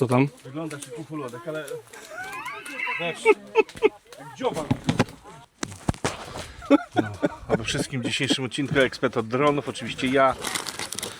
Co tam? Wyglądasz jak kukulodek, ale... Wiesz, jak dzioba. No, a we wszystkim dzisiejszym odcinku ekspert od dronów, oczywiście ja.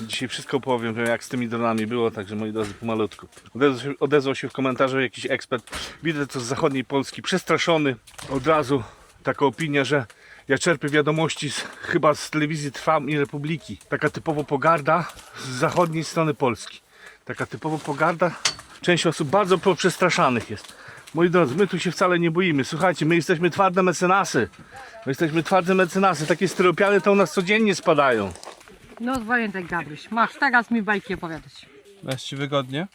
Dzisiaj wszystko powiem, jak z tymi dronami było, także moi drodzy, pomalutku. Odezwał się, odezwał się w komentarzu jakiś ekspert, widzę to z zachodniej Polski, przestraszony. Od razu taka opinia, że ja czerpię wiadomości z, chyba z telewizji Trwam i Republiki. Taka typowo pogarda z zachodniej strony Polski. Taka typowo pogarda. Część osób bardzo przestraszanych jest. Moi drodzy, my tu się wcale nie boimy. Słuchajcie, my jesteśmy twarde mecenasy. My jesteśmy twarde mecenasy. Takie styropiany to u nas codziennie spadają. No pamiętaj Gabryś, masz teraz mi bajki opowiadać. Jest ci wygodnie?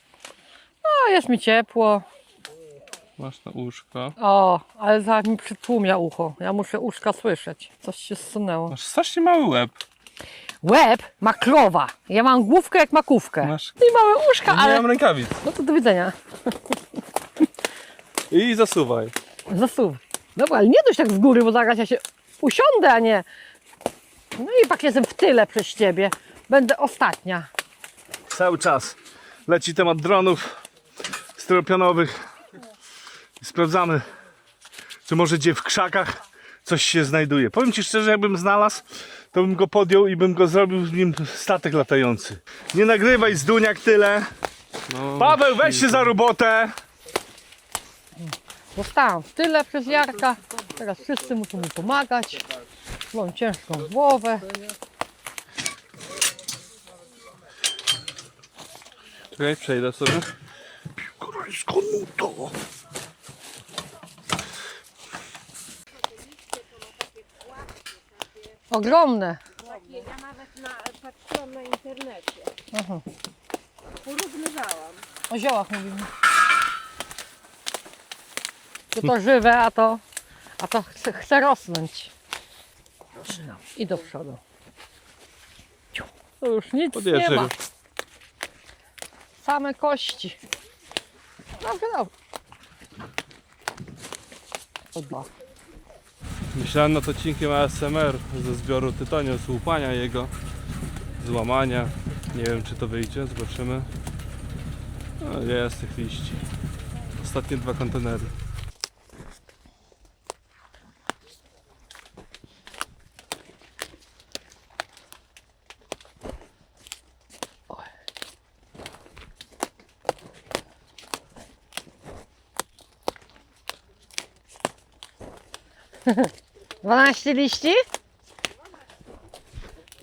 No jest mi ciepło. Masz na łóżko. O, ale zaraz mi przytłumia ucho. Ja muszę uszka słyszeć. Coś się zsunęło. Masz strasznie mały łeb. Łeb ma krowa. Ja mam główkę jak makówkę. Masz- I małe uszka, Nie ale... mam rękawic. No to do widzenia. I zasuwaj. Zasuw. Dobra, ale nie dość tak z góry, bo zaraz ja się usiądę, a nie... No i pak jestem w tyle przez ciebie. Będę ostatnia. Cały czas leci temat dronów styropianowych. Sprawdzamy, czy może gdzie w krzakach coś się znajduje. Powiem Ci szczerze, jakbym znalazł, to bym go podjął i bym go zrobił z nim statek latający. Nie nagrywaj z duniak tyle. No, Paweł, weź się za robotę. Zostałam w tyle przez Jarka. Teraz wszyscy muszą mi pomagać. Mam ciężką głowę. Czekaj, przejdę sobie. Skąd mu to? Ogromne. Ja nawet na, patrzyłam na internecie. Aha. Porównywałam. O ziołach mówimy. To to żywe, a to, a to chce, chce rosnąć. No, I do przodu. Ciu. To już nic nie Podjeżdżaj. ma. Same kości. Dobrze, dobrze. O dwa. Myślałem nad odcinkiem ASMR ze zbioru tytoniu, z łupania jego, złamania. Nie wiem czy to wyjdzie, zobaczymy. No, jest tych liści. Ostatnie dwa kontenery. Dwanaście liści?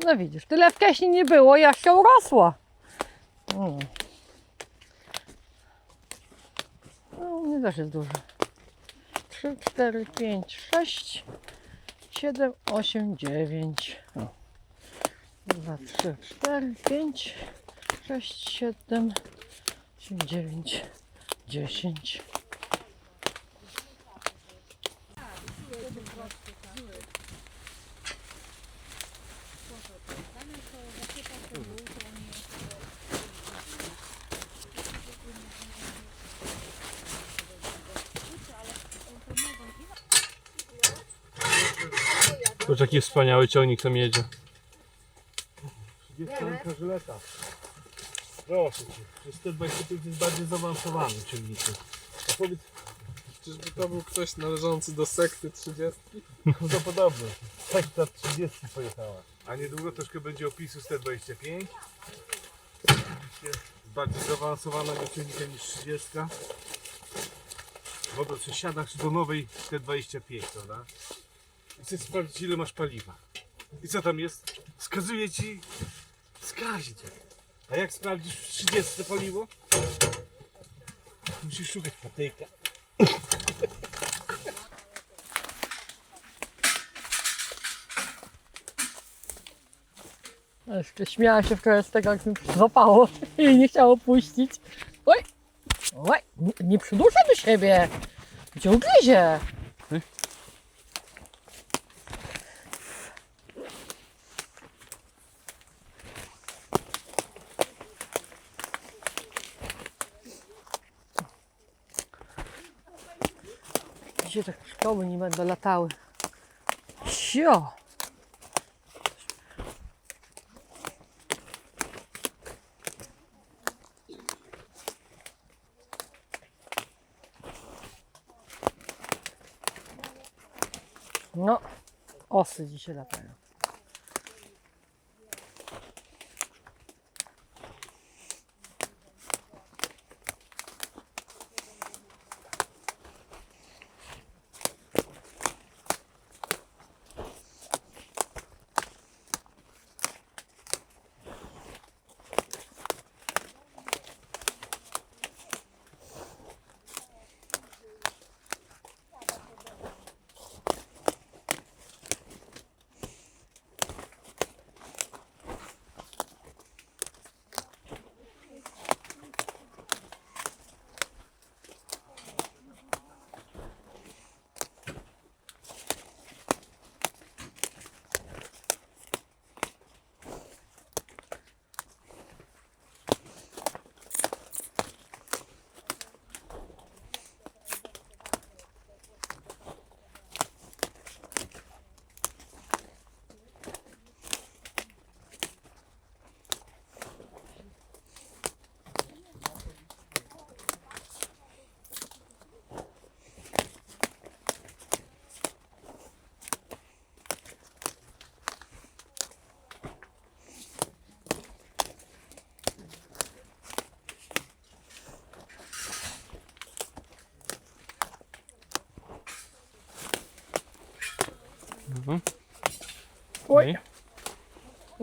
No widzisz, tyle wcześniej nie było, ja się urosła. Mm. No, nie też jest dużo. 3, 4, 5, 6, 7, 8, 9. 2, 3, 4, 5, 6, 7, 8, 9, 10. jaki wspaniały ciągnik tam jedzie. Dziewczynka żyleta. Proszę Cię, przez te 25 jest bardziej zaawansowany ciągnikiem. A powiedz, Czyżby to był ktoś należący do sekty 30? Prawdopodobnie. Sekta 30 pojechała. A niedługo troszkę będzie opisu z T25. Oczywiście Bardziej zaawansowanego silnika niż 30. Wobec siadasz do nowej T25, prawda? Chcesz sprawdzić ile masz paliwa. I co tam jest? Wskazuje ci wskaźnik. A jak sprawdzisz w 30 paliwo? Musisz szukać patyka. A Jeszcze śmiała się wczoraj z tego, jak mi złapało i nie chciało puścić. Oj! Oj! Nie, nie do siebie! Gdzie ugryzie? Kołni będą latały. Sio! No, osy dzisiaj latają.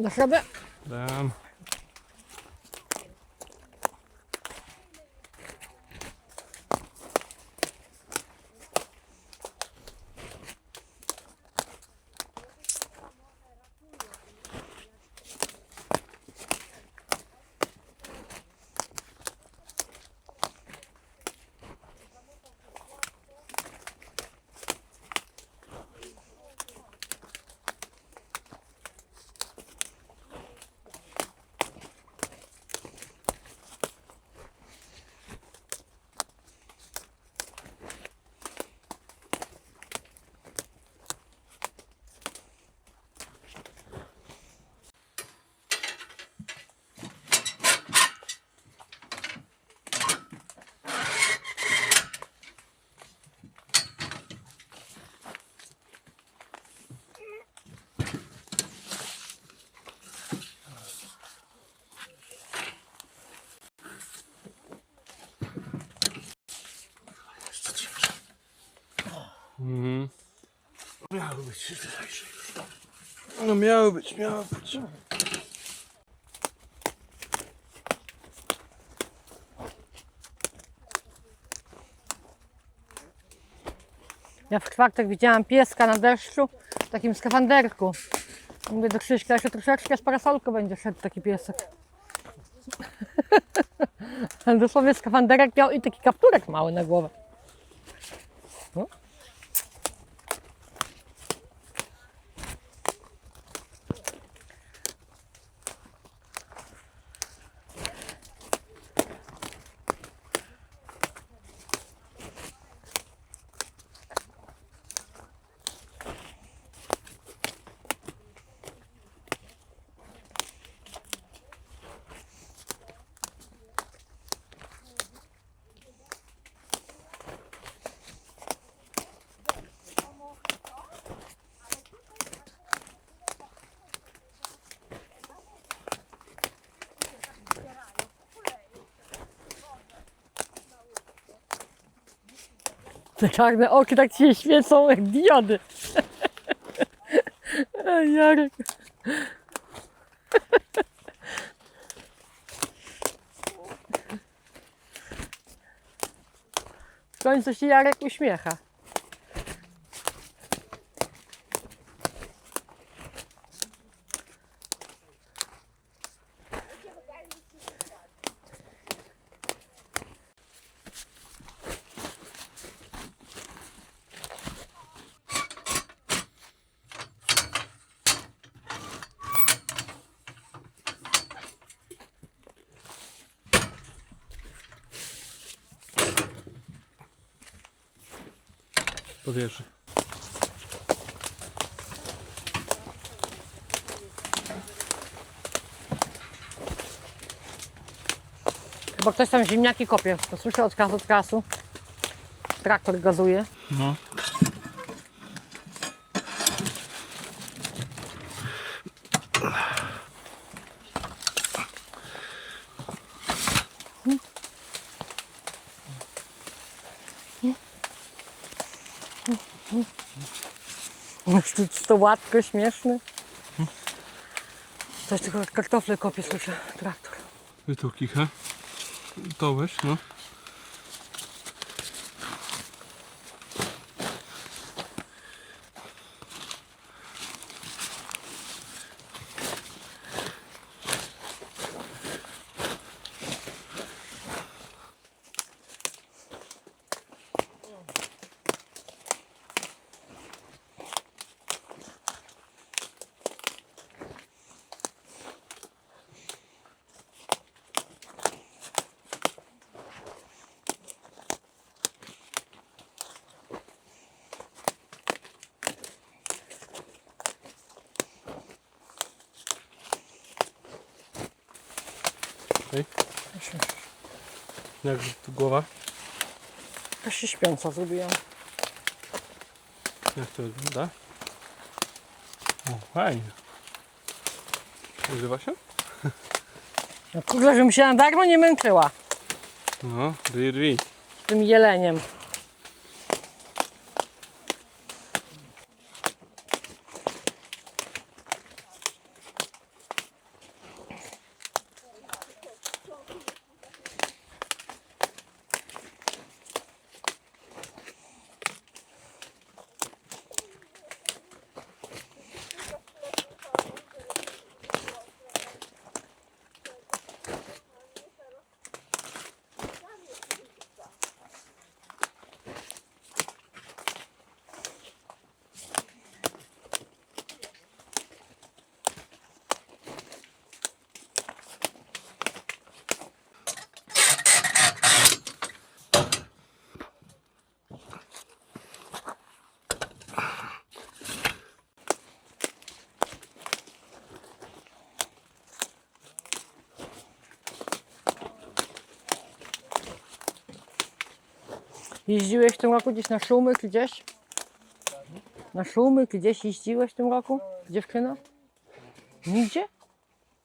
На себе. Да. No miało być, miało być. Ja w czwartek widziałam pieska na deszczu w takim skafanderku. Mówię do Krzyśka, jeszcze troszeczkę z parasolką będzie szedł taki piesek. Dosłownie skafanderek miał i taki kapturek mały na głowę. No. Te czarne oczy tak ci się świecą jak diody. Ej, Jarek. W końcu się Jarek uśmiecha. Powierzy. Chyba ktoś tam ziemniaki kopie. To słyszę od kasu od kasu. Traktor gazuje. No. To, to łatko śmieszne. Coś tylko kartofle kopie, słyszę, traktor. Wy tu kicha. To weź, no. Jak tu głowa? To się śpiąca zrobiłam. Jak to wygląda? O, fajnie. Używa się? No kurde, żebym się na darmo nie męczyła No, drzwi, drzwi. z tym jeleniem. Jeździłeś w tym roku gdzieś na szumy, gdzieś? Na szumy, gdzieś jeździłeś w tym roku? Dziewczyna? Nigdzie?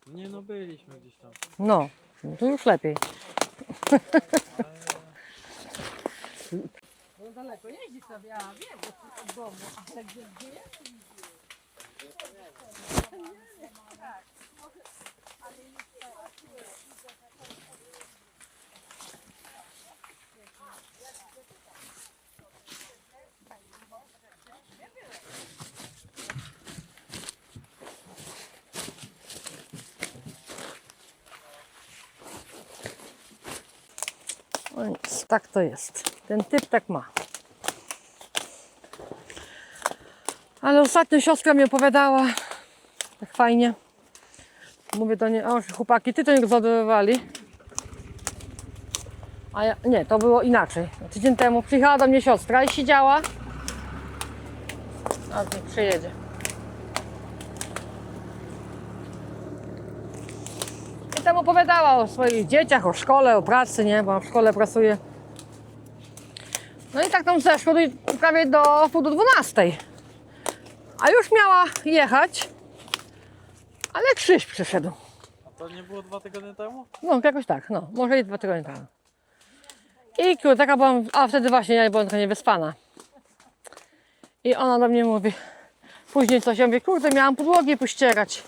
Nie no, byliśmy gdzieś tam. No, no to już lepiej. No daleko jeździ sobie, a wiem, od domu, ale gdzie, gdzie jest? No nic, tak to jest. Ten typ tak ma. Ale ostatnio siostra mi opowiadała, tak fajnie. Mówię do niej, o chłopaki, ty to nie rozładowywali. A ja, nie, to było inaczej. Tydzień temu przyjechała do mnie siostra i siedziała. A nie przyjedzie. I tam opowiadała o swoich dzieciach, o szkole, o pracy, nie? Bo w szkole pracuje. No i tak tam zeszło do, prawie do pół do 12. A już miała jechać, ale Krzyś przyszedł. A to nie było dwa tygodnie temu? No, jakoś tak, no, może i dwa tygodnie temu. I kurde, taka byłam, a wtedy właśnie ja byłam trochę niewyspana. I ona do mnie mówi, później coś, ja mówię, kurde, miałam podłogi pościerać.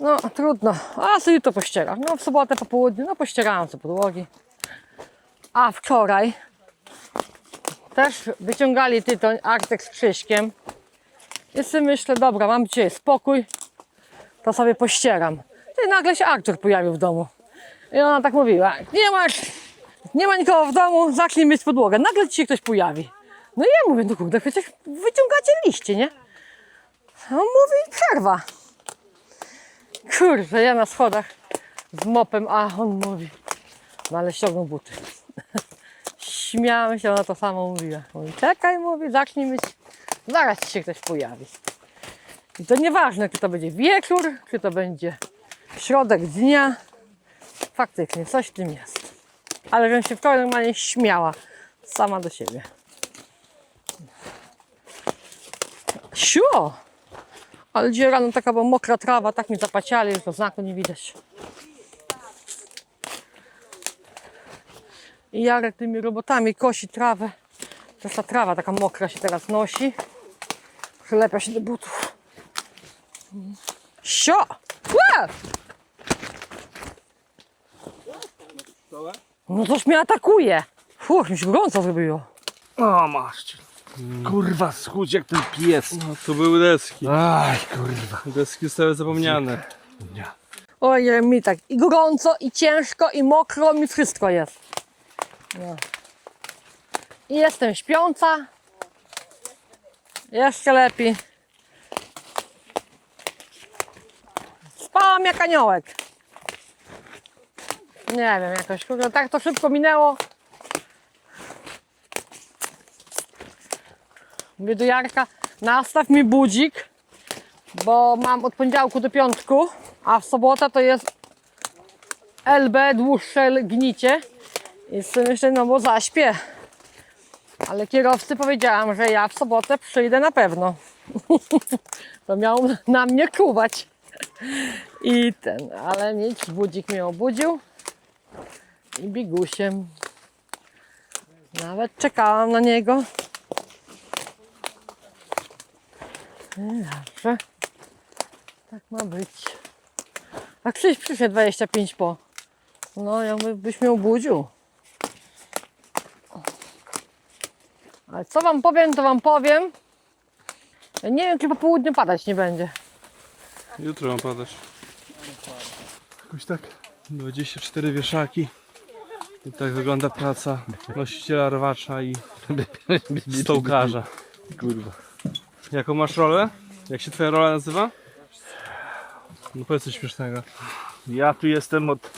No, trudno, a sobie to pościera. No, w sobotę po południu, no, pościerałam sobie podłogi. A wczoraj też wyciągali tytoń, Artek z Krzyśkiem. I sobie myślę, dobra, mam dzisiaj spokój, to sobie pościeram. I nagle się Artur pojawił w domu. I ona tak mówiła, nie masz, nie ma nikogo w domu, zacznij myć podłogę. Nagle ci się ktoś pojawi. No i ja mówię, no kurde, przecież wyciągacie liście, nie? On mówi, przerwa. Kurde, ja na schodach z mopem, a on mówi, no ale ściągnął buty. Śmiałam się, ona to samo mówiła. Mówi, czekaj, mówi, zacznij myć, zaraz się ktoś pojawi. I to nieważne, czy to będzie wieczór, czy to będzie środek dnia. Faktycznie, coś w tym jest. Ale żebym się wczoraj normalnie śmiała sama do siebie. Sio! Ale dzisiaj rano taka była mokra trawa, tak mi zapaciali, że to znaku nie widać. I Jarek tymi robotami kosi trawę. To jest ta trawa taka mokra się teraz nosi. Przylepia się do butów. Sio! Ła! No coś mnie atakuje. Fuch, mi się gorąco zrobiło. O, masz cię. Kurwa, schudź jak ten pies. No, tu były deski. Aj, kurwa. Deski zostały zapomniane. Nie. Ojej, mi tak i gorąco, i ciężko, i mokro, mi wszystko jest. No. I jestem śpiąca. Jeszcze lepiej. Spałam jak aniołek. Nie wiem, jakoś kurde, tak to szybko minęło. Mówię do Jarka, nastaw mi budzik, bo mam od poniedziałku do piątku, a w sobotę to jest LB, dłuższe gnicie. I sobie myślę, no bo zaśpię. Ale kierowcy powiedziałam, że ja w sobotę przyjdę na pewno. to miał na mnie czuwać. I ten, ale nic, budzik mnie obudził. I bigusiem. Nawet czekałam na niego. Dobrze. Tak ma być. A Krzyś przyszedł 25 po. No, jakby byś mnie obudził. Ale co wam powiem, to wam powiem. Ja nie wiem, czy po południu padać nie będzie. Jutro mam padać. Jakoś tak 24 wieszaki. I tak wygląda praca nosiciela rwacza i stołkarza. Kurwa. Jaką masz rolę? Jak się twoja rola nazywa? No powiedz coś śmiesznego. Ja tu jestem od...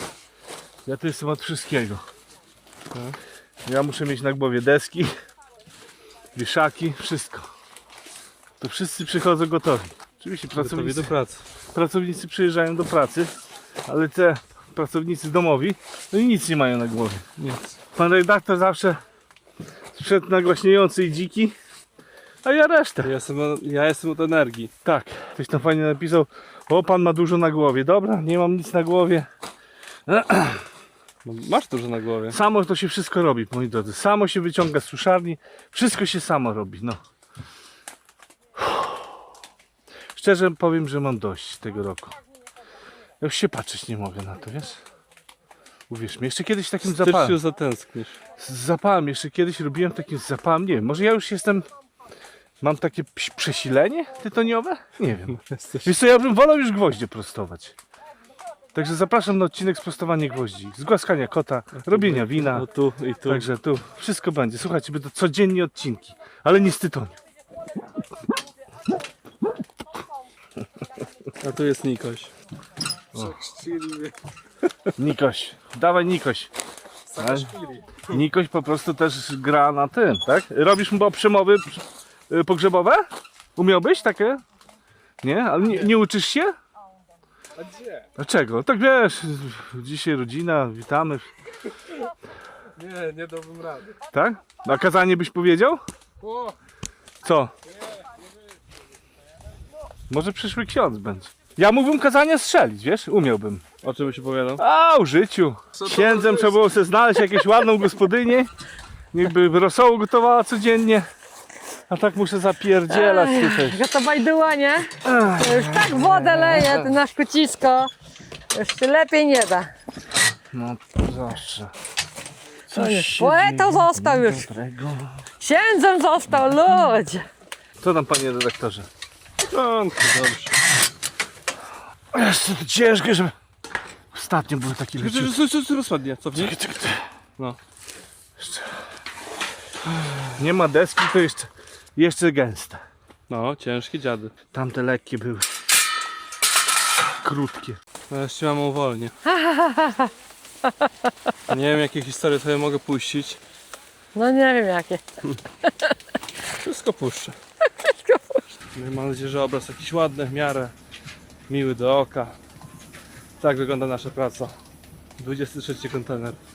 Ja tu jestem od wszystkiego. Tak. Ja muszę mieć na głowie deski, wieszaki, wszystko. To wszyscy przychodzą gotowi. Oczywiście pracownicy, do pracy. pracownicy przyjeżdżają do pracy, ale te pracownicy domowi, no i nic nie mają na głowie. Nic. Pan redaktor zawsze sprzęt nagłaśniający i dziki, a ja resztę. Ja jestem, ja jestem od energii. Tak, ktoś tam fajnie napisał, o pan ma dużo na głowie. Dobra, nie mam nic na głowie. No, masz dużo na głowie. Samo to się wszystko robi, moi drodzy. Samo się wyciąga z suszarni, wszystko się samo robi, no. Szczerze powiem, że mam dość tego roku. Ja już się patrzeć nie mogę na to, wiesz? Uwierz mi, jeszcze kiedyś takim styczniu zapałem, zatęsknisz. z zapałem, jeszcze kiedyś robiłem takim zapałem, nie wiem, może ja już jestem, mam takie przesilenie tytoniowe? Nie wiem. Jesteś... Wiesz co, ja bym wolał już gwoździe prostować. Także zapraszam na odcinek sprostowanie gwoździ, zgłaskania kota, robienia wina. No tu i tu. Także tu wszystko będzie. Słuchajcie, będą codziennie odcinki, ale nie z tytoniu. A tu jest Nikoś. Nikoś, dawaj Nikoś. Zakaszpili. Nikoś po prostu też gra na tym, tak? Robisz mu przemowy y, pogrzebowe? Umiałbyś takie? Nie? Ale nie, nie uczysz się? A gdzie? Dlaczego? Tak wiesz, dzisiaj rodzina, witamy, Nie, nie dałbym rady. tak? Na kazanie byś powiedział? O, Co? Może przyszły ksiądz będzie. Ja mógłbym kazanie strzelić, wiesz? Umiałbym. O czym byś opowiadał? A, o życiu. To Księdzem trzeba było sobie znaleźć jakąś ładną gospodynię. Niechby rosołu gotowała codziennie. A tak muszę zapierdzielać tutaj. Jaka to bajduła, nie? To już tak wodę leje, to nasz kocisko. Już się lepiej nie da. No proszę. To już Poetą został już. Dobrego. Księdzem został, ludzie. Co tam panie redaktorze? No, dobrze. Jest to ciężkie, żeby... Ostatnio były takie Czekaj, leciutkie. czekaj, czekaj, rozpadnie, cofnij. No. Nie ma deski, to jeszcze, jeszcze gęste. No, ciężkie dziady. Tamte lekkie były. Krótkie. Nareszcie mam uwolnię. Nie wiem jakie historie sobie mogę puścić. No nie wiem jakie. Wszystko puszczę. No i Mam nadzieję, że obraz jakiś ładny, w miarę miły do oka. Tak wygląda nasza praca. 23 kontener.